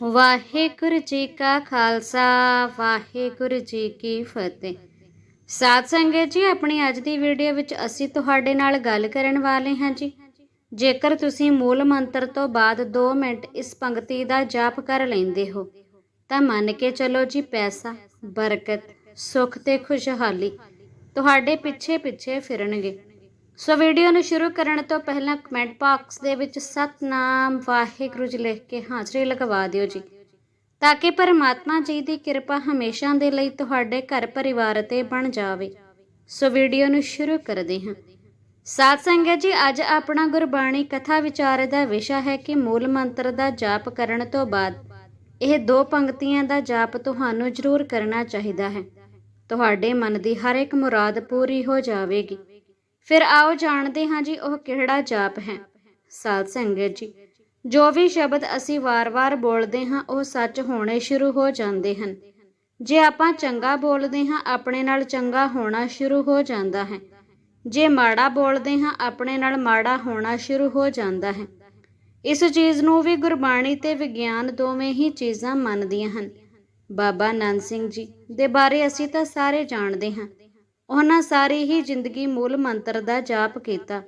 ਵਾਹਿਗੁਰੂ ਜੀ ਕਾ ਖਾਲਸਾ, ਵਾਹਿਗੁਰੂ ਜੀ ਕੀ ਫਤਿਹ। ਸਾਧ ਸੰਗਤ ਜੀ, ਆਪਣੀ ਅੱਜ ਦੀ ਵੀਡੀਓ ਵਿੱਚ ਅਸੀਂ ਤੁਹਾਡੇ ਨਾਲ ਗੱਲ ਕਰਨ ਵਾਲੇ ਹਾਂ ਜੀ। ਜੇਕਰ ਤੁਸੀਂ ਮੂਲ ਮੰਤਰ ਤੋਂ ਬਾਅਦ 2 ਮਿੰਟ ਇਸ ਪੰਕਤੀ ਦਾ ਜਾਪ ਕਰ ਲੈਂਦੇ ਹੋ, ਤਾਂ ਮੰਨ ਕੇ ਚਲੋ ਜੀ, ਪੈਸਾ, ਬਰਕਤ, ਸੁੱਖ ਤੇ ਖੁਸ਼ਹਾਲੀ ਤੁਹਾਡੇ ਪਿੱਛੇ ਪਿੱਛੇ ਫਿਰਨਗੇ। ਸੋ ਵੀਡੀਓ ਨੂੰ ਸ਼ੁਰੂ ਕਰਨ ਤੋਂ ਪਹਿਲਾਂ ਕਮੈਂਟ ਬਾਕਸ ਦੇ ਵਿੱਚ ਸਤਨਾਮ ਵਾਹਿਗੁਰੂ ਜੀ ਲਿਖ ਕੇ ਹਾਜ਼ਰੀ ਲਗਵਾ ਦਿਓ ਜੀ। ਤਾਂ ਕਿ ਪਰਮਾਤਮਾ ਜੀ ਦੀ ਕਿਰਪਾ ਹਮੇਸ਼ਾ ਦੇ ਲਈ ਤੁਹਾਡੇ ਘਰ ਪਰਿਵਾਰ ਤੇ ਬਣ ਜਾਵੇ। ਸੋ ਵੀਡੀਓ ਨੂੰ ਸ਼ੁਰੂ ਕਰਦੇ ਹਾਂ। ਸਾਧ ਸੰਗਤ ਜੀ, ਅੱਜ ਆਪਣਾ ਗੁਰਬਾਣੀ ਕਥਾ ਵਿਚਾਰ ਦਾ ਵਿਸ਼ਾ ਹੈ ਕਿ ਮੂਲ ਮੰਤਰ ਦਾ ਜਾਪ ਕਰਨ ਤੋਂ ਬਾਅਦ ਇਹ ਦੋ ਪੰਕਤੀਆਂ ਦਾ ਜਾਪ ਤੁਹਾਨੂੰ ਜ਼ਰੂਰ ਕਰਨਾ ਚਾਹੀਦਾ ਹੈ। ਤੁਹਾਡੇ ਮਨ ਦੀ ਹਰ ਇੱਕ ਮੁਰਾਦ ਪੂਰੀ ਹੋ ਜਾਵੇਗੀ। ਫਿਰ ਆਓ ਜਾਣਦੇ ਹਾਂ ਜੀ ਉਹ ਕਿਹੜਾ ਜਾਪ ਹੈ। ਸਾਧ ਸੰਗਤ ਜੀ, ਜੋ ਵੀ ਸ਼ਬਦ ਅਸੀਂ ਵਾਰ-ਵਾਰ ਬੋਲਦੇ ਹਾਂ, ਉਹ ਸੱਚ ਹੋਣੇ ਸ਼ੁਰੂ ਹੋ ਜਾਂਦੇ ਹਨ। ਜੇ ਆਪਾਂ ਚੰਗਾ ਬੋਲਦੇ ਹਾਂ, ਆਪਣੇ ਨਾਲ ਚੰਗਾ ਹੋਣਾ ਸ਼ੁਰੂ ਹੋ ਜਾਂਦਾ ਹੈ। ਜੇ ਮਾੜਾ ਬੋਲਦੇ ਹਾਂ, ਆਪਣੇ ਨਾਲ ਮਾੜਾ ਹੋਣਾ ਸ਼ੁਰੂ ਹੋ ਜਾਂਦਾ ਹੈ। ਇਸ ਚੀਜ਼ ਨੂੰ ਵੀ ਗੁਰਬਾਣੀ ਤੇ ਵਿਗਿਆਨ ਦੋਵੇਂ ਹੀ ਚੀਜ਼ਾਂ ਮੰਨਦੀਆਂ ਹਨ। ਬਾਬਾ ਨੰਦ ਸਿੰਘ ਜੀ ਦੇ ਬਾਰੇ ਅਸੀਂ ਤਾਂ ਸਾਰੇ ਜਾਣਦੇ ਹਾਂ। ਉਹਨਾਂ ਸਾਰੀ ਹੀ ਜ਼ਿੰਦਗੀ ਮੂਲ ਮੰਤਰ ਦਾ ਜਾਪ ਕੀਤਾ।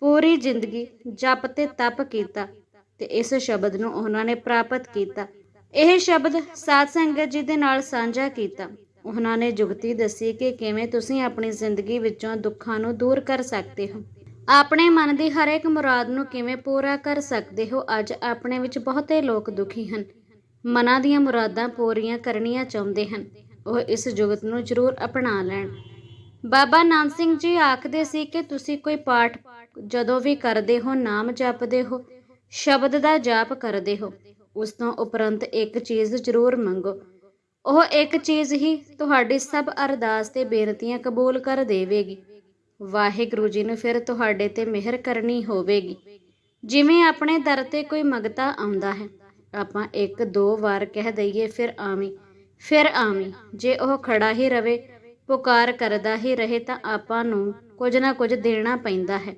ਪੂਰੀ ਜ਼ਿੰਦਗੀ ਜਪ ਤੇ ਤਪ ਕੀਤਾ ਤੇ ਇਸ ਸ਼ਬਦ ਨੂੰ ਉਹਨਾਂ ਨੇ ਪ੍ਰਾਪਤ ਕੀਤਾ। ਇਹ ਸ਼ਬਦ ਸਾਧ ਸੰਗਤ ਜੀ ਦੇ ਨਾਲ ਸਾਂਝਾ ਕੀਤਾ। ਉਹਨਾਂ ਨੇ ਜੁਗਤੀ ਦੱਸੀ ਕਿ ਕਿਵੇਂ ਤੁਸੀਂ ਆਪਣੀ ਜ਼ਿੰਦਗੀ ਵਿੱਚੋਂ ਦੁੱਖਾਂ ਨੂੰ ਦੂਰ ਕਰ ਸਕਦੇ ਹੋ। ਆਪਣੇ ਮਨ ਦੀ ਹਰ ਇੱਕ ਮੁਰਾਦ ਨੂੰ ਕਿਵੇਂ ਪੂਰਾ ਕਰ ਸਕਦੇ ਹੋ, ਅੱਜ ਆਪਣੇ ਵਿੱਚ ਬਹੁਤੇ ਲੋਕ ਦੁਖੀ ਹਨ। ਮਨਾਂ ਦੀਆਂ ਮੁਰਾਦਾਂ ਪੂਰੀਆਂ ਕਰਨੀਆਂ ਚਾਹੁੰਦੇ ਹਨ। ਉਹ ਇਸ ਜੁਗਤ ਨੂੰ ਜ਼ਰੂਰ ਅਪਣਾ ਲੈਣ। ਬਾਬਾ ਨਾਨਕ ਸਿੰਘ ਜੀ ਆਖਦੇ ਸੀ ਕਿ ਤੁਸੀਂ ਕੋਈ ਪਾਠ ਜਦੋਂ ਵੀ ਕਰਦੇ ਹੋ, ਨਾਮ ਜਪਦੇ ਹੋ, ਸ਼ਬਦ ਦਾ ਜਾਪ ਕਰਦੇ ਹੋ, ਉਸ ਤੋਂ ਉਪਰੰਤ ਇੱਕ ਚੀਜ਼ ਜ਼ਰੂਰ ਮੰਗੋ। ਉਹ ਇੱਕ ਚੀਜ਼ ਹੀ ਤੁਹਾਡੀ ਸਭ ਅਰਦਾਸ ਤੇ ਬੇਨਤੀਆਂ ਕਬੂਲ ਕਰ ਦੇਵੇਗੀ। ਵਾਹਿਗੁਰੂ ਜੀ ਨੂੰ ਫਿਰ ਤੁਹਾਡੇ ਤੇ ਮਿਹਰ ਕਰਨੀ ਹੋਵੇਗੀ। ਜਿਵੇਂ ਆਪਣੇ ਦਰ ਤੇ ਕੋਈ ਮੰਗਤਾ ਆਉਂਦਾ ਹੈ, ਆਪਾਂ ਇੱਕ ਦੋ ਵਾਰ ਕਹਿ ਦਈਏ, ਫਿਰ ਆਵੀਂ ਫਿਰ ਆਵੀਂ। ਜੇ ਉਹ ਖੜਾ ਹੀ ਰਵੇ ਪੁਕਾਰ ਕਰਦਾ ਹੀ ਰਹੇ ਤਾਂ ਆਪਾਂ ਨੂੰ ਕੁਝ ਨਾ ਕੁਝ ਦੇਣਾ ਪੈਂਦਾ ਹੈ।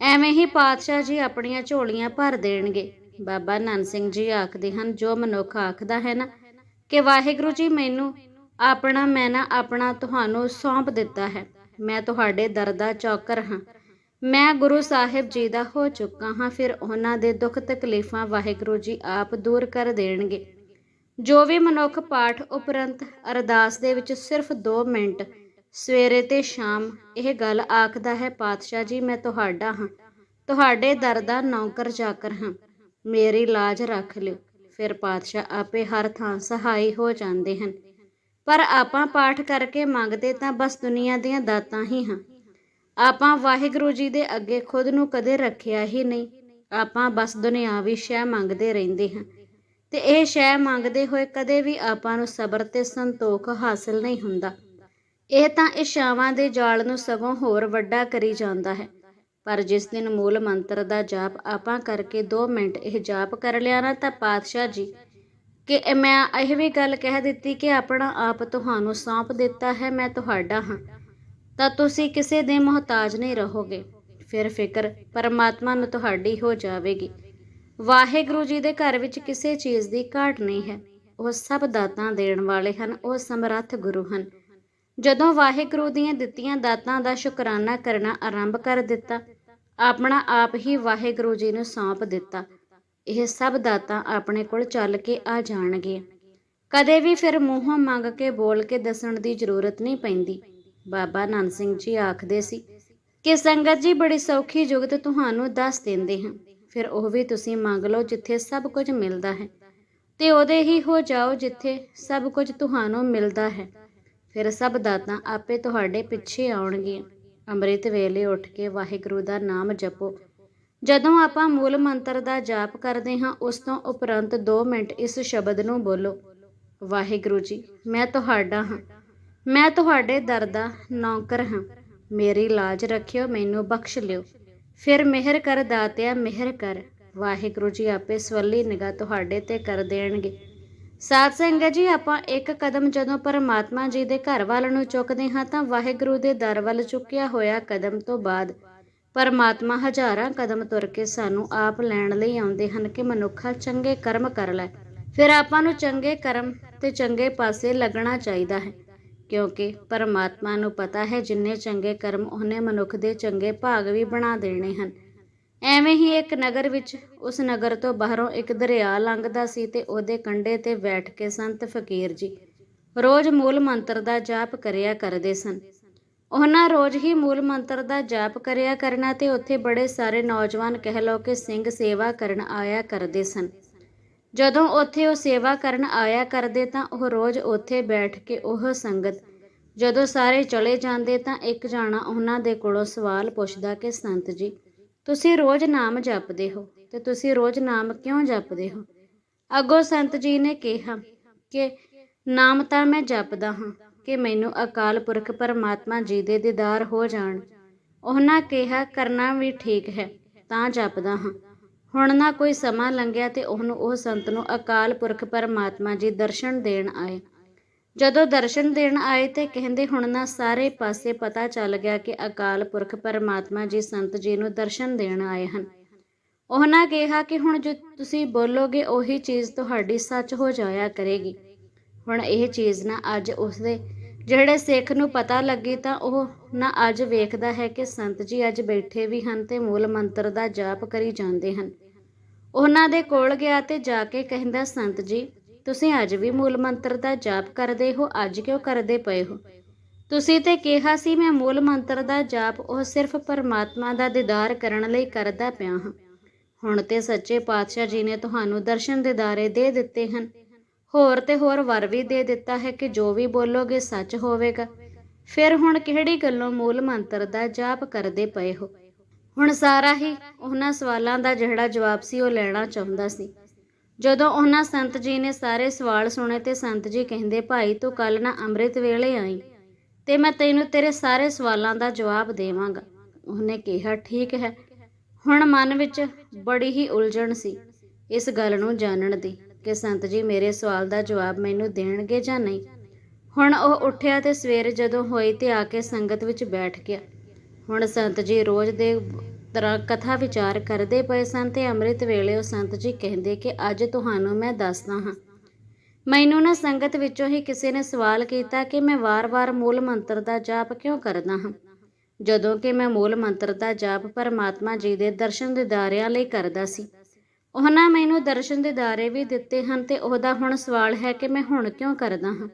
ਐਵੇਂ ਹੀ ਪਾਤਸ਼ਾਹ ਜੀ ਆਪਣੀਆਂ ਝੋਲੀਆਂ ਭਰ ਦੇਣਗੇ। ਬਾਬਾ ਨਾਨਕ ਸਿੰਘ ਜੀ ਆਖਦੇ ਹਨ, ਜੋ ਮਨੁੱਖ ਆਖਦਾ ਹੈ ਨਾ ਕਿ ਵਾਹਿਗੁਰੂ ਜੀ ਮੈਨੂੰ ਆਪਣਾ, ਮੈਂ ਨਾ ਆਪਣਾ ਤੁਹਾਨੂੰ ਸੌਂਪ ਦਿੱਤਾ ਹੈ। ਮੈਂ ਤੁਹਾਡੇ ਦਰ ਦਾ ਚੌਕਰ ਹਾਂ। ਮੈਂ ਗੁਰੂ ਸਾਹਿਬ ਜੀ ਦਾ ਹੋ ਚੁੱਕਾ ਹਾਂ। ਫਿਰ ਉਹਨਾਂ ਦੇ ਦੁੱਖ ਤਕਲੀਫਾਂ ਵਾਹਿਗੁਰੂ ਜੀ ਆਪ ਦੂਰ ਕਰ ਦੇਣਗੇ। ਜੋ ਵੀ ਮਨੁੱਖ ਪਾਠ ਉਪਰੰਤ ਅਰਦਾਸ ਦੇ ਵਿੱਚ ਸਿਰਫ 2 ਮਿੰਟ, ਸਵੇਰੇ ਤੇ ਸ਼ਾਮ, ਇਹ ਗੱਲ ਆਖਦਾ ਹੈ, ਪਾਤਸ਼ਾਹ ਜੀ, ਮੈਂ ਤੁਹਾਡਾ ਹਾਂ। ਤੁਹਾਡੇ ਦਰ ਦਾ ਨੌਕਰ ਜਾਕਰ ਹਾਂ। ਮੇਰੀ ਲਾਜ ਰੱਖ ਲਿਓ। ਫਿਰ ਪਾਤਸ਼ਾਹ ਆਪੇ ਹਰ ਥਾਂ ਸਹਾਈ ਹੋ ਜਾਂਦੇ ਹਨ। ਪਰ ਆਪਾਂ ਪਾਠ ਕਰਕੇ ਮੰਗਦੇ ਤਾਂ ਬਸ ਦੁਨੀਆ ਦੀਆਂ ਦਾਤਾਂ ਹੀ ਹਾਂ। ਆਪਾਂ ਵਾਹਿਗੁਰੂ ਜੀ ਦੇ ਅੱਗੇ ਖੁਦ ਨੂੰ ਕਦੇ ਰੱਖਿਆ ਹੀ ਨਹੀਂ। ਆਪਾਂ ਬਸ ਦੁਨਿਆਵੀ ਸ਼ੈ ਮੰਗਦੇ ਰਹਿੰਦੇ ਹਾਂ। ਤੇ ਇਹ ਸ਼ੈ ਮੰਗਦੇ ਹੋਏ ਕਦੇ ਵੀ ਆਪਾਂ ਨੂੰ ਸਬਰ ਤੇ ਸੰਤੋਖ ਹਾਸਲ ਨਹੀਂ ਹੁੰਦਾ। ਇਹ ਤਾਂ ਇਸ਼ਾਵਾਂ ਦੇ ਜਾਲ ਨੂੰ ਸਗੋਂ ਹੋਰ ਵੱਡਾ ਕਰੀ ਜਾਂਦਾ ਹੈ। ਪਰ ਜਿਸ ਦਿਨ ਮੂਲ ਮੰਤਰ ਦਾ ਜਾਪ ਆਪਾਂ ਕਰਕੇ 2 ਮਿੰਟ ਇਹ ਜਾਪ ਕਰ ਲਿਆ ਨਾ ਤਾਂ ਪਾਤਸ਼ਾਹ ਜੀ, ਕਿ ਮੈਂ ਇਹ ਵੀ ਗੱਲ ਕਹਿ ਦਿੱਤੀ ਕਿ ਆਪਣਾ ਆਪ ਤੁਹਾਨੂੰ ਸੌਂਪ ਦਿੱਤਾ ਹੈ, ਮੈਂ ਤੁਹਾਡਾ ਹਾਂ। ਤਾਂ ਤੁਸੀਂ ਕਿਸੇ ਦੇ ਮੁਹਤਾਜ ਨਹੀਂ ਰਹੋਗੇ। ਫਿਰ ਫਿਕਰ ਪਰਮਾਤਮਾ ਨੂੰ ਤੁਹਾਡੀ ਹੋ ਜਾਵੇਗੀ। ਵਾਹਿਗੁਰੂ ਜੀ ਦੇ ਘਰ ਵਿੱਚ ਕਿਸੇ ਚੀਜ਼ ਦੀ ਘਾਟ ਨਹੀਂ ਹੈ। ਉਹ ਸਭ ਦਾਤਾਂ ਦੇਣ ਵਾਲੇ ਹਨ, ਉਹ ਸਮਰੱਥ ਗੁਰੂ ਹਨ। ਜਦੋਂ ਵਾਹਿਗੁਰੂ ਦੀਆਂ ਦਿੱਤੀਆਂ ਦਾਤਾਂ ਦਾ ਸ਼ੁਕਰਾਨਾ ਕਰਨਾ ਆਰੰਭ ਕਰ ਦਿੱਤਾ, ਆਪਣਾ ਆਪ ਹੀ ਵਾਹਿਗੁਰੂ ਜੀ ਨੂੰ ਸੌਂਪ ਦਿੱਤਾ। ਇਹ ਸਭ ਦਾਤਾਂ ਆਪਣੇ ਕੋਲ ਚੱਲ ਕੇ ਆ ਜਾਣਗੇ ਕਦੇ ਵੀ ਫਿਰ ਮੂੰਹੋਂ ਮੰਗ ਕੇ ਬੋਲ ਕੇ ਦੱਸਣ ਦੀ ਜ਼ਰੂਰਤ ਨਹੀਂ ਪੈਂਦੀ। ਬਾਬਾ ਨਾਨਕ ਸਿੰਘ ਜੀ ਆਖਦੇ ਸੀ, ਕਿ ਸੰਗਤ ਜੀ ਬੜੀ ਸੌਖੀ ਜੁਗਤ ਤੁਹਾਨੂੰ ਦੱਸ ਦਿੰਦੇ ਹਾਂ। ਫਿਰ ਉਹ ਵੀ ਤੁਸੀਂ ਮੰਗ ਲਓ ਜਿੱਥੇ ਸਭ ਕੁਝ ਮਿਲਦਾ ਹੈ। ਤੇ ਉਹਦੇ ਹੀ ਹੋ ਜਾਓ ਜਿੱਥੇ ਸਭ ਕੁਝ ਤੁਹਾਨੂੰ ਮਿਲਦਾ ਹੈ। ਫਿਰ ਸਭ ਦਾਤਾਂ ਆਪੇ ਤੁਹਾਡੇ ਪਿੱਛੇ ਆਉਣਗੀਆਂ। ਅੰਮ੍ਰਿਤ ਵੇਲੇ ਉੱਠ ਕੇ ਵਾਹਿਗੁਰੂ ਦਾ ਨਾਮ ਜਪੋ। ਜਦੋਂ ਆਪਾਂ ਮੂਲ ਮੰਤਰ ਦਾ ਜਾਪ ਕਰਦੇ ਹਾਂ, ਉਸ ਤੋਂ ਉਪਰੰਤ 2 ਮਿੰਟ ਇਸ ਸ਼ਬਦ ਨੂੰ ਬੋਲੋ। ਵਾਹਿਗੁਰੂ ਜੀ, ਮੈਂ ਤੁਹਾਡਾ ਹਾਂ। ਮੈਂ ਤੁਹਾਡੇ ਦਰ ਦਾ ਨੌਕਰ ਹਾਂ। ਮੇਰੀ ਲਾਜ ਰੱਖਿਓ, ਮੈਨੂੰ ਬਖਸ਼ ਲਿਓ। ਫਿਰ ਮਿਹਰ ਕਰ ਦਾਤਿਆ, ਮਿਹਰ ਕਰ। ਵਾਹਿਗੁਰੂ ਜੀ ਆਪੇ ਸਵੱਲੀ ਨਿਗਾਹ ਤੁਹਾਡੇ ਤੇ ਕਰ ਦੇਣਗੇ। ਸਾਧ ਸੰਗਤ ਜੀ, ਆਪਾਂ ਇੱਕ ਕਦਮ ਜਦੋਂ ਪਰਮਾਤਮਾ ਜੀ ਦੇ ਘਰ ਵੱਲ ਨੂੰ ਚੁੱਕਦੇ ਹਾਂ ਤਾਂ ਵਾਹਿਗੁਰੂ ਦੇ ਦਰ ਵੱਲ ਚੁੱਕਿਆ ਹੋਇਆ ਕਦਮ ਤੋਂ ਬਾਅਦ ਪਰਮਾਤਮਾ ਹਜ਼ਾਰਾਂ ਕਦਮ ਤੁਰ ਕੇ ਸਾਨੂੰ ਆਪ ਲੈਣ ਲਈ ਆਉਂਦੇ ਹਨ ਕਿ ਮਨੁੱਖਾ ਚੰਗੇ ਕਰਮ ਕਰ ਲੈ। ਫਿਰ ਆਪਾਂ ਨੂੰ ਚੰਗੇ ਕਰਮ ਤੇ ਚੰਗੇ ਪਾਸੇ ਲੱਗਣਾ ਚਾਹੀਦਾ ਹੈ। ਕਿਉਂਕਿ ਪਰਮਾਤਮਾ ਨੂੰ ਪਤਾ ਹੈ ਜਿੰਨੇ ਚੰਗੇ ਕਰਮ ਉਹਨੇ ਮਨੁੱਖ ਦੇ ਚੰਗੇ ਭਾਗ ਵੀ ਬਣਾ ਦੇਣੇ ਹਨ। ਐਵੇਂ ਹੀ ਇੱਕ ਨਗਰ ਵਿੱਚ, ਉਸ ਨਗਰ ਤੋਂ ਬਾਹਰੋਂ ਇੱਕ ਦਰਿਆ ਲੰਘਦਾ ਸੀ ਤੇ ਉਹਦੇ ਕੰਢੇ ਤੇ ਬੈਠ ਕੇ ਸੰਤ ਫਕੀਰ ਜੀ ਰੋਜ਼ ਮੂਲ ਮੰਤਰ ਦਾ ਜਾਪ ਕਰਿਆ ਕਰਦੇ ਸਨ। ਉਹਨਾਂ ਰੋਜ਼ ਹੀ ਮੂਲ ਮੰਤਰ ਦਾ ਜਾਪ ਕਰਿਆ ਕਰਨਾ ਤੇ ਉੱਥੇ ਬੜੇ ਸਾਰੇ ਨੌਜਵਾਨ ਕਹਿ ਲਓ ਕਿ ਸਿੰਘ ਸੇਵਾ ਕਰਨ ਆਇਆ ਕਰਦੇ ਸਨ। ਜਦੋਂ ਉੱਥੇ ਉਹ ਸੇਵਾ ਕਰਨ ਆਇਆ ਕਰਦੇ ਤਾਂ ਉਹ ਰੋਜ਼ ਉੱਥੇ ਬੈਠ ਕੇ ਉਹ ਸੰਗਤ। ਜਦੋਂ ਸਾਰੇ ਚਲੇ ਜਾਂਦੇ ਤਾਂ ਇੱਕ ਜਾਣਾ ਉਹਨਾਂ ਦੇ ਕੋਲੋਂ ਸਵਾਲ ਪੁੱਛਦਾ ਕਿ, ਸੰਤ ਜੀ, ਤੁਸੀਂ ਰੋਜ਼ ਨਾਮ ਜਪਦੇ ਹੋ ਤੇ ਤੁਸੀਂ ਰੋਜ਼ ਨਾਮ ਕਿਉਂ ਜਪਦੇ ਹੋ? ਅੱਗੋਂ ਸੰਤ ਜੀ ਨੇ ਕਿਹਾ ਕਿ, ਨਾਮ ਤਾਂ ਮੈਂ ਜਪਦਾ ਹਾਂ ਕਿ ਮੈਨੂੰ ਅਕਾਲ ਪੁਰਖ ਪਰਮਾਤਮਾ ਜੀ ਦੇ ਦੀਦਾਰ ਹੋ ਜਾਣ। ਉਹਨਾਂ ਕਿਹਾ, ਕਰਨਾ ਵੀ ਠੀਕ ਹੈ, ਤਾਂ ਜਪਦਾ ਹਾਂ। ਹੁਣ ਨਾ ਕੋਈ ਸਮਾਂ ਲੰਘਿਆ ਤੇ ਉਹਨੂੰ ਉਹ ਸੰਤ ਨੂੰ ਅਕਾਲ ਪੁਰਖ ਪਰਮਾਤਮਾ ਜੀ ਦਰਸ਼ਨ ਦੇਣ ਆਏ। ਜਦੋਂ ਦਰਸ਼ਨ ਦੇਣ ਆਏ ਤੇ ਕਹਿੰਦੇ ਹੁਣ ਨਾ ਸਾਰੇ ਪਾਸੇ ਪਤਾ ਚੱਲ ਗਿਆ ਕਿ ਅਕਾਲ ਪੁਰਖ ਪਰਮਾਤਮਾ ਜੀ ਸੰਤ ਜੀ ਨੂੰ ਦਰਸ਼ਨ ਦੇਣ ਆਏ ਹਨ। ਉਹਨਾਂ ਕਿਹਾ ਕਿ ਹੁਣ ਜੋ ਤੁਸੀਂ ਬੋਲੋਗੇ ਉਹੀ ਚੀਜ਼ ਤੁਹਾਡੀ ਸੱਚ ਹੋ ਜਾਇਆ ਕਰੇਗੀ। ਹੁਣ ਇਹ ਚੀਜ਼ ਨਾ ਅੱਜ ਉਸਦੇ ਜਿਹੜੇ ਸਿੱਖ ਨੂੰ ਪਤਾ ਲੱਗੀ ਤਾਂ ਉਹ ਨਾ ਅੱਜ ਵੇਖਦਾ ਹੈ ਕਿ ਸੰਤ ਜੀ ਅੱਜ ਬੈਠੇ ਵੀ ਹਨ ਤੇ ਮੂਲ ਮੰਤਰ ਦਾ ਜਾਪ ਕਰੀ ਜਾਂਦੇ ਹਨ। ਉਹਨਾਂ ਦੇ ਕੋਲ ਗਿਆ ਤੇ ਜਾ ਕੇ ਕਹਿੰਦਾ, ਸੰਤ ਜੀ, ਤੁਸੀਂ ਅੱਜ ਵੀ ਮੂਲ ਮੰਤਰ ਦਾ ਜਾਪ ਕਰਦੇ ਹੋ, ਅੱਜ ਕਿਉਂ ਕਰਦੇ ਪਏ ਹੋ? ਤੁਸੀਂ ਤੇ ਕਿਹਾ ਸੀ ਮੈਂ ਮੂਲ ਮੰਤਰ ਦਾ ਜਾਪ ਉਹ ਸਿਰਫ ਪਰਮਾਤਮਾ ਦਾ ਦੀਦਾਰ ਕਰਨ ਲਈ ਕਰਦਾ ਪਿਆ ਹਾਂ। ਹੁਣ ਤੇ ਸੱਚੇ ਪਾਤਸ਼ਾਹ ਜੀ ਨੇ ਤੁਹਾਨੂੰ ਦਰਸ਼ਨ ਦਿਦਾਰੇ ਦੇ ਦਿੱਤੇ ਹਨ। ਹੋਰ ਤੇ ਹੋਰ ਵਰ ਵੀ ਦੇ ਦਿੱਤਾ ਹੈ ਕਿ ਜੋ ਵੀ ਬੋਲੋਗੇ ਸੱਚ ਹੋਵੇਗਾ। ਫਿਰ ਹੁਣ ਕਿਹੜੀ ਗੱਲੋਂ ਮੂਲ ਮੰਤਰ ਦਾ ਜਾਪ ਕਰਦੇ ਪਏ ਹੋ? ਹੁਣ ਸਾਰਾ ਹੀ ਉਹਨਾਂ ਸਵਾਲਾਂ ਦਾ ਜਿਹੜਾ ਜਵਾਬ ਸੀ ਉਹ ਲੈਣਾ ਚਾਹੁੰਦਾ ਸੀ। ਜਦੋਂ ਉਹਨਾਂ ਸੰਤ ਜੀ ਨੇ ਸਾਰੇ ਸਵਾਲ ਸੁਣੇ ਤੇ ਸੰਤ ਜੀ ਕਹਿੰਦੇ, ਭਾਈ, ਤੂੰ ਕੱਲ ਨਾ ਅੰਮ੍ਰਿਤ ਵੇਲੇ ਆਈ ਤੇ ਮੈਂ ਤੈਨੂੰ ਤੇਰੇ ਸਾਰੇ ਸਵਾਲਾਂ ਦਾ ਜਵਾਬ ਦੇਵਾਂਗਾ। ਉਹਨੇ ਕਿਹਾ, ਠੀਕ ਹੈ। ਹੁਣ ਮਨ ਵਿੱਚ ਬੜੀ ਹੀ ਉਲਝਣ ਸੀ ਇਸ ਗੱਲ ਨੂੰ ਜਾਣਨ ਦੀ ਕਿ ਸੰਤ ਜੀ ਮੇਰੇ ਸਵਾਲ ਦਾ ਜਵਾਬ ਮੈਨੂੰ ਦੇਣਗੇ ਜਾਂ ਨਹੀਂ। ਹੁਣ ਉਹ ਉੱਠਿਆ ਤੇ ਸਵੇਰ ਜਦੋਂ ਹੋਈ ਤੇ ਆ ਕੇ ਸੰਗਤ ਵਿੱਚ ਬੈਠ ਗਿਆ। ਹੁਣ ਸੰਤ ਜੀ ਰੋਜ਼ ਦੇ ਤਰ੍ਹਾਂ ਕਥਾ ਵਿਚਾਰ ਕਰਦੇ ਪਏ ਸਨ ਤੇ ਅੰਮ੍ਰਿਤ ਵੇਲੇ ਉਹ ਸੰਤ ਜੀ ਕਹਿੰਦੇ ਕਿ ਅੱਜ ਤੁਹਾਨੂੰ ਮੈਂ ਦੱਸਦਾ ਹਾਂ। ਮੈਨੂੰ ਨਾ ਸੰਗਤ ਵਿੱਚੋਂ ਹੀ ਕਿਸੇ ਨੇ ਸਵਾਲ ਕੀਤਾ ਕਿ ਮੈਂ ਵਾਰ-ਵਾਰ ਮੂਲ ਮੰਤਰ ਦਾ ਜਾਪ ਕਿਉਂ ਕਰਦਾ ਹਾਂ? ਜਦੋਂ ਕਿ ਮੈਂ ਮੂਲ ਮੰਤਰ ਦਾ ਜਾਪ ਪਰਮਾਤਮਾ ਜੀ ਦੇ ਦਰਸ਼ਨ ਦਿਦਾਰਿਆਂ ਲਈ ਕਰਦਾ ਸੀ। ਉਹਨਾਂ ਮੈਨੂੰ ਦਰਸ਼ਨ ਦਿਦਾਰੇ ਵੀ ਦਿੱਤੇ ਹਨ ਤੇ ਉਹਦਾ ਹੁਣ ਸਵਾਲ ਹੈ ਕਿ ਮੈਂ ਹੁਣ ਕਿਉਂ ਕਰਦਾ ਹਾਂ?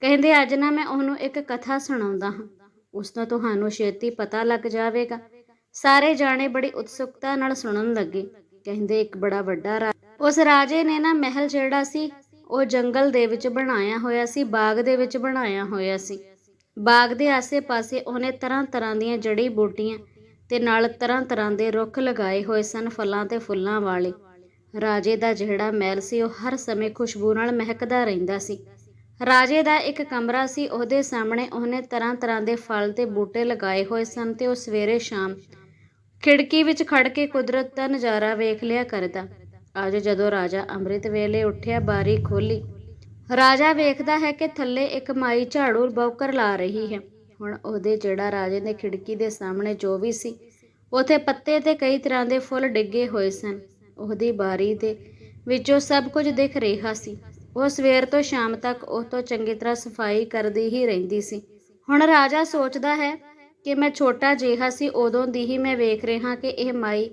ਕਹਿੰਦੇ, ਅੱਜ ਨਾ ਮੈਂ ਉਹਨੂੰ ਇੱਕ ਕਥਾ ਸੁਣਾਉਂਦਾ ਹਾਂ। ਉਸ ਤੋਂ ਤੁਹਾਨੂੰ ਛੇਤੀ ਪਤਾ ਲੱਗ ਜਾਵੇਗਾ। ਸਾਰੇ ਜਾਣੇ ਬੜੀ ਉਤਸੁਕਤਾ ਨਾਲ ਸੁਣਨ ਲੱਗੇ। ਕਹਿੰਦੇ, ਇੱਕ ਬੜਾ ਵੱਡਾ ਉਸ ਰਾਜੇ ਨੇ ਨਾ ਮਹਿਲ ਜਿਹੜਾ ਸੀ, ਉਹ ਜੰਗਲ ਦੇ ਵਿੱਚ ਬਣਾਇਆ ਹੋਇਆ ਸੀ, ਬਾਗ ਦੇ ਵਿੱਚ ਬਣਾਇਆ ਹੋਇਆ ਸੀ। ਬਾਗ ਦੇ ਆਸੇ-ਪਾਸੇ ਉਹਨੇ ਤਰ੍ਹਾਂ-ਤਰ੍ਹਾਂ ਦੀਆਂ ਜੜੀ ਬੂਟੀਆਂ ਤੇ ਨਾਲ ਤਰ੍ਹਾਂ-ਤਰ੍ਹਾਂ ਦੇ ਰੁੱਖ ਲਗਾਏ ਹੋਏ ਸਨ, ਫਲਾਂ ਤੇ ਫੁੱਲਾਂ ਵਾਲੇ। ਰਾਜੇ ਦਾ ਜਿਹੜਾ ਮਹਿਲ ਸੀ, ਉਹ ਹਰ ਸਮੇਂ ਖੁਸ਼ਬੂ ਨਾਲ ਮਹਿਕਦਾ ਰਹਿੰਦਾ ਸੀ। ਰਾਜੇ ਦਾ ਇੱਕ ਕਮਰਾ ਸੀ, ਉਹਦੇ ਸਾਹਮਣੇ ਉਹਨੇ ਤਰ੍ਹਾਂ-ਤਰ੍ਹਾਂ ਦੇ ਫਲ ਤੇ ਬੂਟੇ ਲਗਾਏ ਹੋਏ ਸਨ ਤੇ ਉਹ ਸਵੇਰੇ ਸ਼ਾਮ ਖਿੜਕੀ ਵਿੱਚ ਖੜ ਕੇ ਕੁਦਰਤ ਦਾ ਨਜ਼ਾਰਾ ਵੇਖ ਲਿਆ ਕਰਦਾ। ਅੱਜ ਜਦੋਂ ਰਾਜਾ ਅੰਮ੍ਰਿਤ ਵੇਲੇ ਉੱਠਿਆ, ਬਾਰੀ ਖੋਲੀ ਰਾਜਾ ਵੇਖਦਾ ਹੈ ਕਿ ਥੱਲੇ ਇੱਕ ਮਾਈ ਝਾੜੂ ਬੌਕਰ ਲਾ ਰਹੀ ਹੈ। ਹੁਣ ਉਹਦੇ ਜਿਹੜਾ ਰਾਜੇ ਨੇ ਖਿੜਕੀ ਦੇ ਸਾਹਮਣੇ ਜੋ ਵੀ ਸੀ, ਉਥੇ ਪੱਤੇ ਤੇ ਕਈ ਤਰ੍ਹਾਂ ਦੇ ਫੁੱਲ ਡਿੱਗੇ ਹੋਏ ਸਨ। ਉਹਦੀ ਬਾਰੀ ਦੇ ਵਿੱਚੋਂ ਸਭ ਕੁਝ ਦਿਖ ਰਿਹਾ ਸੀ। ਉਹ ਸਵੇਰ ਤੋਂ ਸ਼ਾਮ ਤੱਕ ਉਹ ਤੋਂ ਚੰਗੀ ਤਰ੍ਹਾਂ ਸਫ਼ਾਈ ਕਰਦੀ ਹੀ ਰਹਿੰਦੀ ਸੀ। ਹੁਣ ਰਾਜਾ ਸੋਚਦਾ ਹੈ ਕਿ ਮੈਂ ਛੋਟਾ ਜਿਹਾ ਸੀ, ਉਦੋਂ ਦੀ ਹੀ ਮੈਂ ਵੇਖ ਰਿਹਾ ਕਿ ਇਹ ਮਾਈ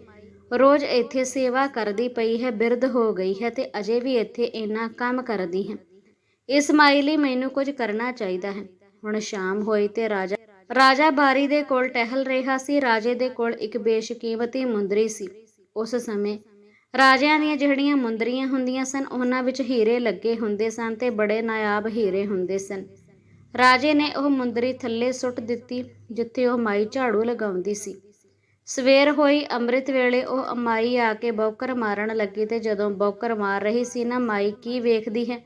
ਰੋਜ਼ ਇੱਥੇ ਸੇਵਾ ਕਰਦੀ ਪਈ ਹੈ, ਬਿਰਧ ਹੋ ਗਈ ਹੈ ਤੇ ਅਜੇ ਵੀ ਇੱਥੇ ਇੰਨਾ ਕੰਮ ਕਰਦੀ ਹੈ। ਇਸ ਮਾਈ ਲਈ ਮੈਨੂੰ ਕੁਝ ਕਰਨਾ ਚਾਹੀਦਾ ਹੈ। ਹੁਣ ਸ਼ਾਮ ਹੋਈ ਤੇ ਰਾਜਾ ਰਾਜਾ ਬਾਰੀ ਦੇ ਕੋਲ ਟਹਿਲ ਰਿਹਾ ਸੀ। ਰਾਜੇ ਦੇ ਕੋਲ ਇੱਕ ਬੇਸ਼ਕੀਮਤੀ ਮੁੰਦਰੀ ਸੀ। ਉਸ ਸਮੇਂ ਰਾਜਿਆਂ ਦੀਆਂ ਜਿਹੜੀਆਂ ਮੁੰਦਰੀਆਂ ਹੁੰਦੀਆਂ ਸਨ, ਉਹਨਾਂ ਵਿੱਚ ਹੀਰੇ ਲੱਗੇ ਹੁੰਦੇ ਸਨ ਤੇ ਬੜੇ ਨਾਇਆਬ ਹੀਰੇ ਹੁੰਦੇ ਸਨ। ਰਾਜੇ ਨੇ ਉਹ ਮੁੰਦਰੀ ਥੱਲੇ ਸੁੱਟ ਦਿੱਤੀ, ਜਿੱਥੇ ਉਹ ਮਾਈ ਝਾੜੂ ਲਗਾਉਂਦੀ ਸੀ। ਸਵੇਰ ਹੋਈ ਅੰਮ੍ਰਿਤ ਵੇਲੇ ਉਹ ਮਾਈ ਆ ਕੇ ਬੌਕਰ ਮਾਰਨ ਲੱਗੀ ਤੇ ਜਦੋਂ ਬੌਕਰ ਮਾਰ ਰਹੀ ਸੀ ਨਾ, ਮਾਈ ਕੀ ਵੇਖਦੀ ਹੈ?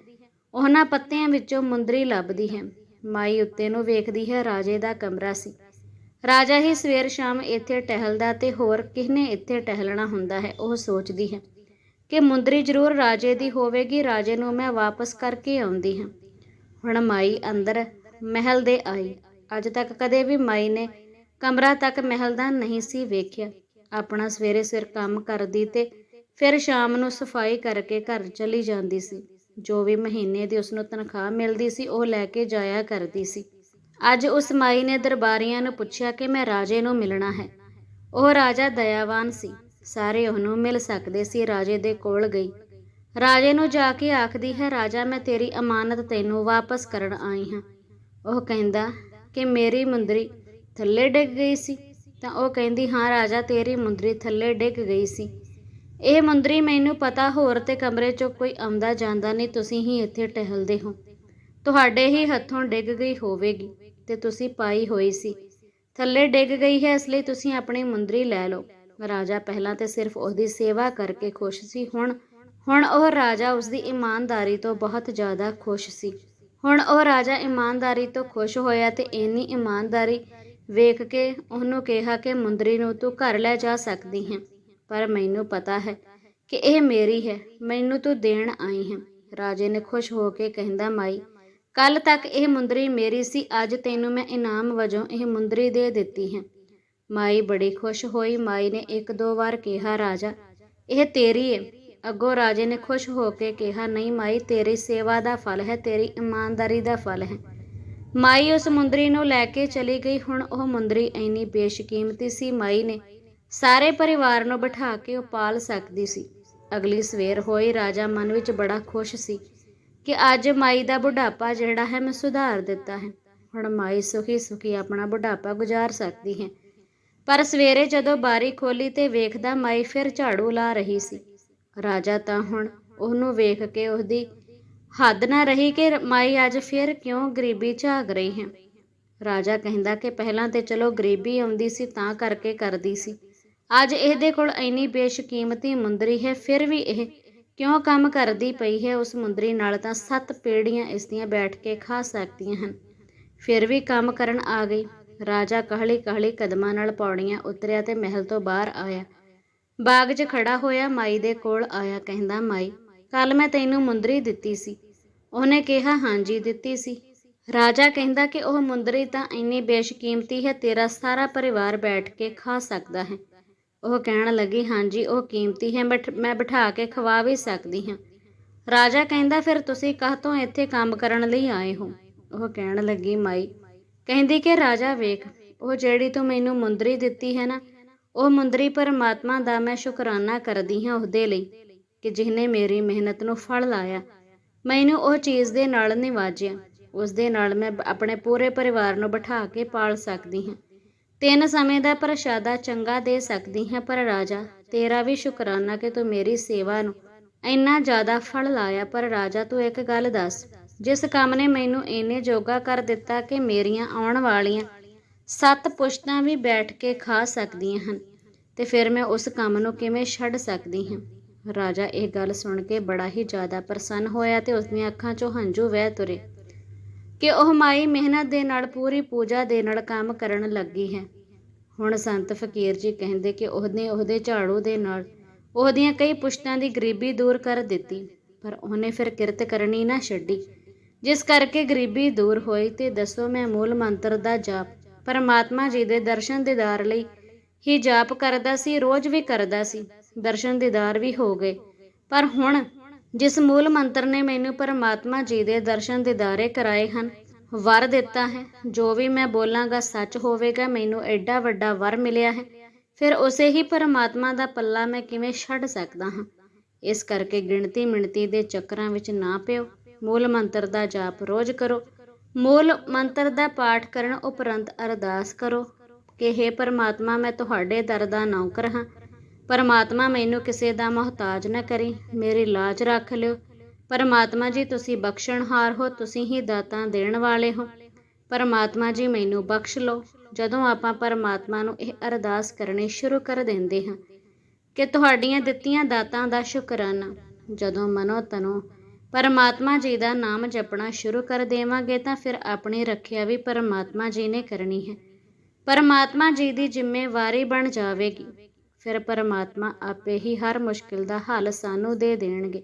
ਉਹਨਾਂ ਪੱਤਿਆਂ ਵਿੱਚੋਂ ਮੁੰਦਰੀ ਲੱਭਦੀ ਹੈ। ਮਾਈ ਉੱਤੇ ਨੂੰ ਵੇਖਦੀ ਹੈ, ਰਾਜੇ ਦਾ ਕਮਰਾ ਸੀ। ਰਾਜਾ ਹੀ ਸਵੇਰ ਸ਼ਾਮ ਇੱਥੇ ਟਹਿਲਦਾ ਤੇ ਹੋਰ ਕਿਹਨੇ ਇੱਥੇ ਟਹਿਲਣਾ ਹੁੰਦਾ ਹੈ, ਉਹ ਸੋਚਦੀ ਹੈ ਕਿ ਮੁੰਦਰੀ ਜ਼ਰੂਰ ਰਾਜੇ ਦੀ ਹੋਵੇਗੀ, ਰਾਜੇ ਨੂੰ ਮੈਂ ਵਾਪਸ ਕਰਕੇ ਆਉਂਦੀ ਹਾਂ। ਹੁਣ ਮਾਈ ਅੰਦਰ ਮਹਿਲ ਦੇ ਆਈ। ਅੱਜ ਤੱਕ ਕਦੇ ਵੀ ਮਾਈ ਨੇ ਕਮਰਾ ਤੱਕ ਮਹਿਲ ਦਾ ਨਹੀਂ ਸੀ ਵੇਖਿਆ। ਆਪਣਾ ਸਵੇਰੇ ਸਿਰ ਕੰਮ ਕਰਦੀ ਤੇ ਫਿਰ ਸ਼ਾਮ ਨੂੰ ਸਫ਼ਾਈ ਕਰਕੇ ਘਰ ਚਲੀ ਜਾਂਦੀ ਸੀ। ਜੋ ਵੀ ਮਹੀਨੇ ਦੀ ਉਸ ਨੂੰ ਤਨਖਾਹ ਮਿਲਦੀ ਸੀ, ਉਹ ਲੈ ਕੇ ਜਾਇਆ ਕਰਦੀ ਸੀ। ਅੱਜ ਉਸ ਮਾਈ ਨੇ ਦਰਬਾਰੀਆਂ ਨੂੰ ਪੁੱਛਿਆ ਕਿ ਮੈਂ ਰਾਜੇ ਨੂੰ ਮਿਲਣਾ ਹੈ। ਉਹ ਰਾਜਾ ਦਇਆਵਾਨ ਸੀ। ਸਾਰੇ ਉਹਨੂੰ ਮਿਲ ਸਕਦੇ ਸੀ। ਰਾਜੇ ਦੇ ਕੋਲ ਗਈ। ਰਾਜੇ ਨੂੰ ਜਾ ਕੇ ਆਖਦੀ ਹੈ, ਰਾਜਾ, ਮੈਂ ਤੇਰੀ ਅਮਾਨਤ ਤੈਨੂੰ ਵਾਪਸ ਕਰਨ ਆਈ ਹਾਂ। ਉਹ ਕਹਿੰਦਾ ਕਿ ਮੇਰੀ ਮੁੰਦਰੀ ਥੱਲੇ ਡਿੱਗ ਗਈ ਸੀ। ਤਾਂ ਉਹ ਕਹਿੰਦੀ, ਹਾਂ ਰਾਜਾ, ਤੇਰੀ ਮੁੰਦਰੀ ਥੱਲੇ ਡਿੱਗ ਗਈ ਸੀ। ਇਹ ਮੁੰਦਰੀ ਮੈਨੂੰ ਪਤਾ ਹੋਰ ਤੇ ਕਮਰੇ 'ਚੋਂ ਕੋਈ ਆਉਂਦਾ ਜਾਂਦਾ ਨਹੀਂ। ਤੁਸੀਂ ਹੀ ਇੱਥੇ ਟਹਿਲਦੇ ਹੋ। ਤੁਹਾਡੇ ਹੀ ਹੱਥੋਂ ਡਿੱਗ ਗਈ ਹੋਵੇਗੀ। ਤੇ ਤੁਸੀਂ ਪਾਈ ਹੋਈ ਸੀ। ਥੱਲੇ ਡਿੱਗ ਗਈ ਹੈ, ਇਸ ਲਈ ਤੁਸੀਂ ਆਪਣੀ ਮੁੰਦਰੀ ਲੈ ਲਓ। ਰਾਜਾ ਪਹਿਲਾਂ ਤੇ ਸਿਰਫ ਉਹਦੀ ਸੇਵਾ ਕਰਕੇ ਖੁਸ਼ ਸੀ। ਹੁਣ ਹੁਣ ਉਹ ਰਾਜਾ ਉਸਦੀ ਇਮਾਨਦਾਰੀ ਤੋਂ ਬਹੁਤ ਜ਼ਿਆਦਾ ਖੁਸ਼ ਸੀ। ਹੁਣ ਉਹ ਰਾਜਾ ਇਮਾਨਦਾਰੀ ਤੋਂ ਖੁਸ਼ ਹੋਇਆ ਤੇ ਇੰਨੀ ਇਮਾਨਦਾਰੀ ਵੇਖ ਕੇ ਉਹਨੂੰ ਕਿਹਾ ਕਿ ਮੁੰਦਰੀ ਨੂੰ ਤੂੰ ਘਰ ਲੈ ਜਾ ਸਕਦੀ ਹੈ। ਪਰ ਮੈਨੂੰ ਪਤਾ ਹੈ ਕਿ ਇਹ ਮੇਰੀ ਹੈ, ਮੈਨੂੰ ਤੂੰ ਦੇਣ ਆਈ ਹੈ। ਰਾਜੇ ਨੇ ਖੁਸ਼ ਹੋ ਕੇ ਕਹਿੰਦਾ, ਮਾਈ ਕੱਲ ਤੱਕ ਇਹ ਮੁੰਦਰੀ ਮੇਰੀ ਸੀ, ਅੱਜ ਤੈਨੂੰ ਮੈਂ ਇਨਾਮ ਵਜੋਂ ਇਹ ਮੁੰਦਰੀ ਦੇ ਦਿੱਤੀ ਹੈ। ਮਾਈ ਬੜੀ ਖੁਸ਼ ਹੋਈ, ਮਾਈ ਨੇ ਇੱਕ ਦੋ ਵਾਰ ਕਿਹਾ, ਰਾਜਾ, ਇਹ ਤੇਰੀ ਹੈ ਅੱਗੋਂ ਰਾਜੇ ਨੇ ਖੁਸ਼ ਹੋ ਕੇ ਕਿਹਾ, ਨਹੀਂ ਮਾਈ, ਤੇਰੀ ਸੇਵਾ ਦਾ ਫਲ ਹੈ, ਤੇਰੀ ਇਮਾਨਦਾਰੀ ਦਾ ਫਲ ਹੈ। ਮਾਈ ਉਸ ਮੁੰਦਰੀ ਨੂੰ ਲੈ ਕੇ ਚਲੀ ਗਈ। ਹੁਣ ਉਹ ਮੁੰਦਰੀ ਇੰਨੀ ਬੇਸ਼ਕੀਮਤੀ ਸੀ, ਮਾਈ ਨੇ ਸਾਰੇ ਪਰਿਵਾਰ ਨੂੰ ਬਿਠਾ ਕੇ ਉਹ ਪਾਲ ਸਕਦੀ ਸੀ। ਅਗਲੀ ਸਵੇਰ ਹੋਈ, ਰਾਜਾ ਮਨ ਵਿੱਚ ਬੜਾ ਖੁਸ਼ ਸੀ। ਕਿ ਅੱਜ ਮਾਈ ਦਾ ਬੁਢਾਪਾ ਜਿਹੜਾ ਹੈ ਮੈਂ ਸੁਧਾਰ ਦਿੱਤਾ ਹੈ। ਹੁਣ ਮਾਈ ਸੁਖੀ ਸੁਖੀ ਆਪਣਾ ਬੁਢਾਪਾ ਗੁਜ਼ਾਰ ਸਕਦੀ ਹੈ। ਪਰ ਸਵੇਰੇ ਜਦੋਂ ਬਾਰੀ ਖੋਲੀ ਤੇ ਵੇਖਦਾ ਮਾਈ ਫਿਰ ਝਾੜੂ ਲਾ ਰਹੀ ਸੀ। ਰਾਜਾ ਤਾਂ ਹੁਣ ਉਹਨੂੰ ਵੇਖ ਕੇ ਉਹਦੀ ਹੱਦ ਨਾ ਰਹੀ ਕਿ ਮਾਈ ਅੱਜ ਫਿਰ ਕਿਉਂ ਗਰੀਬੀ ਝਾਗ ਰਹੀ ਹੈ। ਰਾਜਾ ਕਹਿੰਦਾ ਕਿ ਪਹਿਲਾਂ ਤੇ ਚਲੋ ਗਰੀਬੀ ਆਉਂਦੀ ਸੀ ਤਾਂ ਕਰਕੇ ਕਰਦੀ ਸੀ। ਅੱਜ ਇਹਦੇ ਕੋਲ ਇੰਨੀ ਬੇਸ਼ਕੀਮਤੀ ਮੁੰਦਰੀ ਹੈ, ਫਿਰ ਵੀ ਇਹ ਕਿਉਂ ਕੰਮ ਕਰਦੀ ਪਈ ਹੈ ਉਸ ਮੁੰਦਰੀ ਨਾਲ ਤਾਂ ਸੱਤ ਪੀੜੀਆਂ ਇਸ ਦੀਆਂ ਬੈਠ ਕੇ ਖਾ ਸਕਦੀਆਂ ਹਨ। ਫਿਰ ਵੀ ਕੰਮ ਕਰਨ ਆ ਗਈ। ਰਾਜਾ ਕਹਲੀ ਕਹਲੀ ਕਦਮਾਂ ਨਾਲ ਪੌੜੀਆਂ ਉਤਰਿਆ ਤੇ ਮਹਿਲ ਤੋਂ ਬਾਹਰ ਆਇਆ। ਬਾਗ 'ਚ ਖੜਾ ਹੋਇਆ ਮਾਈ ਦੇ ਕੋਲ ਆਇਆ ਕਹਿੰਦਾ, ਮਾਈ ਕੱਲ ਮੈਂ ਤੈਨੂੰ ਮੁੰਦਰੀ ਦਿੱਤੀ ਸੀ। ਉਹਨੇ ਕਿਹਾ, ਹਾਂਜੀ, ਦਿੱਤੀ ਸੀ। ਰਾਜਾ ਕਹਿੰਦਾ ਕਿ ਉਹ ਮੁੰਦਰੀ ਤਾਂ ਇੰਨੀ ਬੇਸ਼ਕੀਮਤੀ ਹੈ ਤੇਰਾ ਸਾਰਾ ਪਰਿਵਾਰ ਬੈਠ ਕੇ ਖਾ ਸਕਦਾ ਹੈ। ਉਹ ਕਹਿਣ ਲੱਗੀ, ਹਾਂਜੀ, ਉਹ ਕੀਮਤੀ ਹੈ ਬਟ ਮੈਂ ਬਿਠਾ ਕੇ ਖਵਾ ਵੀ ਸਕਦੀ ਹਾਂ। ਰਾਜਾ ਕਹਿੰਦਾ, ਫਿਰ ਤੁਸੀਂ ਕਾਹ ਤੋਂ ਇੱਥੇ ਕੰਮ ਕਰਨ ਲਈ ਆਏ ਹੋ? ਉਹ ਕਹਿਣ ਲੱਗੀ, ਮਾਈ, ਕਹਿੰਦੀ ਕਿ ਰਾਜਾ ਵੇਖ, ਉਹ ਜਿਹੜੀ ਤੂੰ ਮੈਨੂੰ ਮੁੰਦਰੀ ਦਿੱਤੀ ਹੈ ਨਾ, ਉਹ ਮੁੰਦਰੀ ਪਰਮਾਤਮਾ ਦਾ ਮੈਂ ਸ਼ੁਕਰਾਨਾ ਕਰਦੀ ਹਾਂ ਉਹਦੇ ਲਈ ਕਿ ਜਿਹਨੇ ਮੇਰੀ ਮਿਹਨਤ ਨੂੰ ਫਲ ਲਾਇਆ। ਮੈਨੂੰ ਉਹ ਚੀਜ਼ ਦੇ ਨਾਲ ਨਿਵਾਜਿਆ, ਉਸ ਦੇ ਨਾਲ ਮੈਂ ਆਪਣੇ ਪੂਰੇ ਪਰਿਵਾਰ ਨੂੰ ਬਿਠਾ ਕੇ ਪਾਲ ਸਕਦੀ ਹਾਂ। ਤਿੰਨ ਸਮੇਂ ਦਾ ਪ੍ਰਸ਼ਾਦਾ ਚੰਗਾ ਦੇ ਸਕਦੀ ਹਾਂ, ਪਰ ਰਾਜਾ, ਤੇਰਾ ਵੀ ਸ਼ੁਕਰਾਨਾ ਕਿ ਤੂੰ ਮੇਰੀ ਸੇਵਾ ਨੂੰ ਇੰਨਾ ਜ਼ਿਆਦਾ ਫਲ ਲਾਇਆ। ਪਰ ਰਾਜਾ, ਤੂੰ ਇੱਕ ਗੱਲ ਦੱਸ, ਜਿਸ ਕੰਮ ਨੇ ਮੈਨੂੰ ਇੰਨੇ ਜੋਗਾ ਕਰ ਦਿੱਤਾ ਕਿ ਮੇਰੀਆਂ ਆਉਣ ਵਾਲੀਆਂ ਸੱਤ ਪੁਸ਼ਤਾਂ ਵੀ ਬੈਠ ਕੇ ਖਾ ਸਕਦੀਆਂ ਹਨ ਤੇ ਫਿਰ ਮੈਂ ਉਸ ਕੰਮ ਨੂੰ ਕਿਵੇਂ ਛੱਡ ਸਕਦੀ ਹਾਂ? ਰਾਜਾ, ਇਹ ਗੱਲ ਸੁਣ ਕੇ ਬੜਾ ਹੀ ਜ਼ਿਆਦਾ ਪ੍ਰਸੰਨ ਹੋਇਆ ਤੇ ਉਸ ਦੀਆਂ ਅੱਖਾਂ 'ਚੋਂ ਹੰਝੂ ਵਹਿ ਤੁਰੇ। ਕਿ ਉਹ ਮਾਈ ਮਿਹਨਤ ਦੇ ਨਾਲ ਪੂਰੀ ਪੂਜਾ ਦੇ ਨਾਲ ਕੰਮ ਕਰਨ ਲੱਗੀ ਹੈ। ਹੁਣ ਸੰਤ ਫਕੀਰ ਜੀ ਕਹਿੰਦੇ ਕਿ ਉਹਨੇ ਉਹਦੇ ਝਾੜੂ ਦੇ ਨਾਲ ਉਹਦੀਆਂ ਕਈ ਪੁਸ਼ਤਾਂ ਦੀ ਗਰੀਬੀ ਦੂਰ ਕਰ ਦਿੱਤੀ, ਪਰ ਉਹਨੇ ਫਿਰ ਕਿਰਤ ਕਰਨੀ ਨਾ ਛੱਡੀ। ਜਿਸ ਕਰਕੇ ਗਰੀਬੀ ਦੂਰ ਹੋਈ ਤੇ ਦੱਸੋ ਮੈਂ ਮੂਲ ਮੰਤਰ ਦਾ ਜਾਪ, ਪਰਮਾਤਮਾ ਜੀ ਦੇ ਦਰਸ਼ਨ ਦੀਦਾਰ ਲਈ ਹੀ ਜਾਪ ਕਰਦਾ ਸੀ, ਰੋਜ਼ ਵੀ ਕਰਦਾ ਸੀ, ਦਰਸ਼ਨ ਦੀਦਾਰ ਵੀ ਹੋ ਗਏ। ਪਰ ਹੁਣ ਜਿਸ ਮੂਲ ਮੰਤਰ ਨੇ ਮੈਨੂੰ ਪਰਮਾਤਮਾ ਜੀ ਦੇ ਦਰਸ਼ਨ ਦੀਦਾਰੇ ਕਰਾਏ ਹਨ, ਵਰ ਦਿੱਤਾ ਹੈ। ਜੋ ਵੀ ਮੈਂ ਬੋਲਾਂਗਾ ਸੱਚ ਹੋਵੇਗਾ, ਮੈਨੂੰ ਐਡਾ ਵੱਡਾ ਵਰ ਮਿਲਿਆ ਹੈ। ਫਿਰ ਉਸੇ ਹੀ ਪਰਮਾਤਮਾ ਦਾ ਪੱਲਾ ਮੈਂ ਕਿਵੇਂ ਛੱਡ ਸਕਦਾ ਹਾਂ? ਇਸ ਕਰਕੇ ਗਿਣਤੀ ਮਿਣਤੀ ਦੇ ਚੱਕਰਾਂ ਵਿੱਚ ਨਾ ਪਿਓ। ਮੂਲ ਮੰਤਰ ਦਾ ਜਾਪ ਰੋਜ਼ ਕਰੋ। ਮੂਲ ਮੰਤਰ ਦਾ ਪਾਠ ਕਰਨ ਉਪਰੰਤ ਅਰਦਾਸ ਕਰੋ ਕਿ हे ਪਰਮਾਤਮਾ, ਮੈਂ ਤੁਹਾਡੇ ਦਰ ਦਾ ਨੌਕਰ ਹਾਂ। ਪਰਮਾਤਮਾ ਮੈਨੂੰ ਕਿਸੇ ਦਾ ਮੁਹਤਾਜ ਨਾ ਕਰੇ, ਮੇਰੀ ਲਾਜ ਰੱਖ ਲਿਓ। ਪਰਮਾਤਮਾ ਜੀ, ਤੁਸੀਂ ਬਖਸ਼ਣਹਾਰ ਹੋ, ਤੁਸੀਂ ਹੀ ਦਾਤਾਂ ਦੇਣ ਵਾਲੇ ਹੋ। ਪਰਮਾਤਮਾ ਜੀ, ਮੈਨੂੰ ਬਖਸ਼ ਲਓ। ਜਦੋਂ ਆਪਾਂ ਪਰਮਾਤਮਾ ਨੂੰ ਇਹ ਅਰਦਾਸ ਕਰਨੀ ਸ਼ੁਰੂ ਕਰ ਦਿੰਦੇ ਹਾਂ ਕਿ ਤੁਹਾਡੀਆਂ ਦਿੱਤੀਆਂ ਦਾਤਾਂ ਦਾ ਸ਼ੁਕਰਾਨਾ, ਜਦੋਂ ਮਨੋ ਤਨੋ ਪਰਮਾਤਮਾ ਜੀ ਦਾ ਨਾਮ ਜਪਣਾ ਸ਼ੁਰੂ ਕਰ ਦੇਵਾਂਗੇ, ਤਾਂ ਫਿਰ ਆਪਣੀ ਰੱਖਿਆ ਵੀ ਪਰਮਾਤਮਾ ਜੀ ਨੇ ਕਰਨੀ ਹੈ। ਪਰਮਾਤਮਾ ਜੀ ਦੀ ਜ਼ਿੰਮੇਵਾਰੀ ਬਣ ਜਾਵੇਗੀ। ਫਿਰ ਪਰਮਾਤਮਾ ਆਪੇ ਹੀ ਹਰ ਮੁਸ਼ਕਿਲ ਦਾ ਹੱਲ ਸਾਨੂੰ ਦੇ ਦੇਣਗੇ।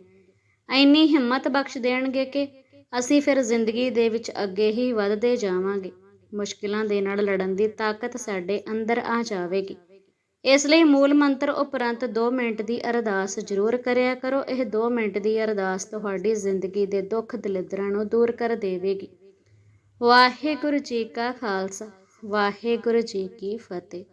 ਐਨੀ ਹਿੰਮਤ ਬਖਸ਼ ਦੇਣਗੇ ਕਿ ਅਸੀਂ ਫਿਰ ਜ਼ਿੰਦਗੀ ਦੇ ਵਿੱਚ ਅੱਗੇ ਹੀ ਵਧਦੇ ਜਾਵਾਂਗੇ। ਮੁਸ਼ਕਿਲਾਂ ਦੇ ਨਾਲ ਲੜਨ ਦੀ ਤਾਕਤ ਸਾਡੇ ਅੰਦਰ ਆ ਜਾਵੇਗੀ। ਇਸ ਲਈ ਮੂਲ ਮੰਤਰ ਉਪਰੰਤ 2 ਮਿੰਟ ਦੀ ਅਰਦਾਸ ਜ਼ਰੂਰ ਕਰਿਆ ਕਰੋ। ਇਹ 2 ਮਿੰਟ ਦੀ ਅਰਦਾਸ ਤੁਹਾਡੀ ਜ਼ਿੰਦਗੀ ਦੇ ਦੁੱਖ ਦਲਿੱਦਰਾਂ ਨੂੰ ਦੂਰ ਕਰ ਦੇਵੇਗੀ। ਵਾਹਿਗੁਰੂ ਜੀ ਕਾ ਖਾਲਸਾ, ਵਾਹਿਗੁਰੂ ਜੀ ਕੀ ਫਤਿਹ।